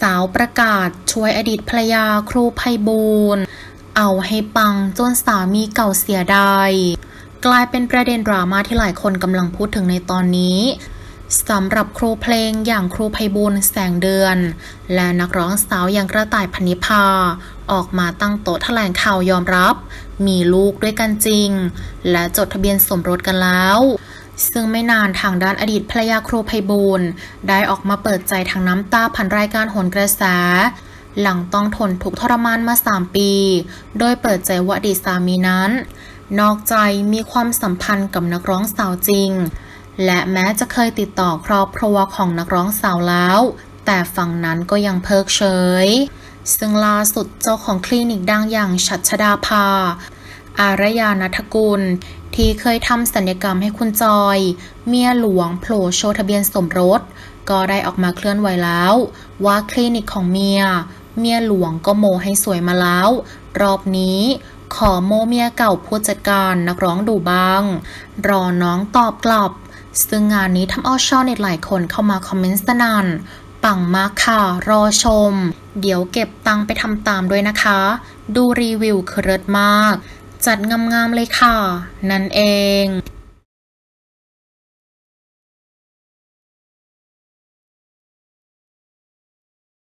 สาวประกาศช่วยอดีตภรรยาครูไพบูลเอาให้ปังจนสามีเก่าเสียดายกลายเป็นประเด็นดราม่าที่หลายคนกำลังพูดถึงในตอนนี้สำหรับครูเพลงอย่างครูไพบูลแสงเดือน และนักร้องสาวอย่างกระต่ายพนิพา ออกมาตั้งโต๊ะแถลงข่าวยอมรับ มีลูกด้วยกันจริง และจดทะเบียนสมรสกันแล้ว ซึ่งไม่นานทางด้านอดีตภรรยาครูไพบูลได้ออกมาเปิดใจทางน้ำตาผ่านรายการโหนกระแส หลังต้องทนทุกทรมานมา 3 ปี โดยเปิดใจว่าอดีตสามีนั้น นอกใจมีความสัมพันธ์กับนักร้องสาวจริง และแม้จะเคยติดต่อครอบครัวของนักร้องสาวแล้ว แต่ฝั่งนั้นก็ยังเพิกเฉย ซึ่งล่าสุดเจ้าของคลินิกดังอย่างชัชดาภา อารยานัทกุล ที่เคยทำสัญญกรรมให้คุณจอย เมียหลวงโผล่โชว์ทะเบียนสมรส ก็ได้ออกมาเคลื่อนไหวแล้ว ว่าคลินิกของเมีย เมียหลวงก็โมให้สวยมาแล้ว รอบนี้ขอโมเมียเก่าผู้จัดการนักร้องดูบ้าง รอน้องตอบกลับ ซึ่งงานนี้ทำเอาชาวเน็ตหลายคนเข้ามาคอมเมนต์สนั่นปังมากค่ะ รอชม เดี๋ยวเก็บตังค์ไปทำตามด้วยนะคะ ดูรีวิวคือเลิศมาก จัดงามๆเลยค่ะ นั่นเอง